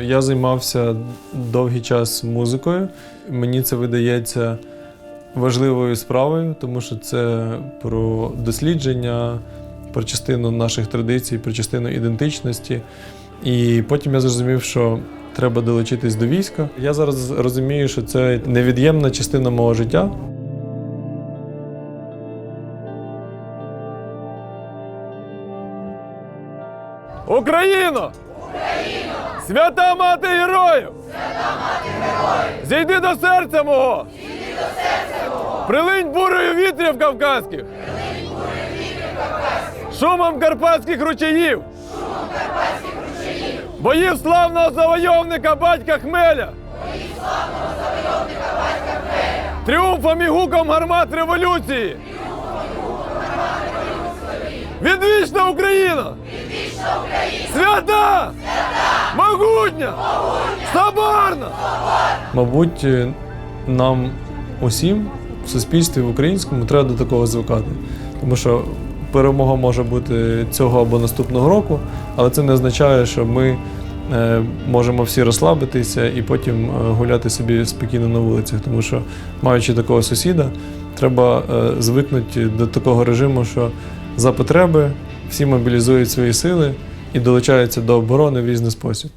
Я займався довгий час музикою. Мені це видається важливою справою, тому що це про дослідження, про частину наших традицій, про частину ідентичності. І потім я зрозумів, що треба долучитись до війська. Я зараз розумію, що це невід'ємна частина мого життя. Україно! Україно! Свята мати героїв! Свята мати героїв! Зійди до серця мого! Зійди до серця мого! Прилинь бурою вітрів кавказьких! Прилинь бурою вітрів кавказьких! Шумом карпатських ручаїв! Шумом карпатських ручаїв! Боїв славного завойовника батька Хмеля! Боїв славного завойовника батька Хмеля! Тріумфом і гуком гармат революції! Тріумфом і гуком гармат революції! Відвічна Україна! Свята! Свята! Могутня! Соборна! Мабуть, е, нам усім в суспільстві в українському треба до такого звикати. Тому що перемога може бути цього або наступного року, але це не означає, що ми е, можемо всі розслабитися і потім е, гуляти собі спокійно на вулицях. Тому що, маючи такого сусіда, треба звикнути до такого режиму, що за потреби всі мобілізують свої сили і долучаються до оборони в різний спосіб.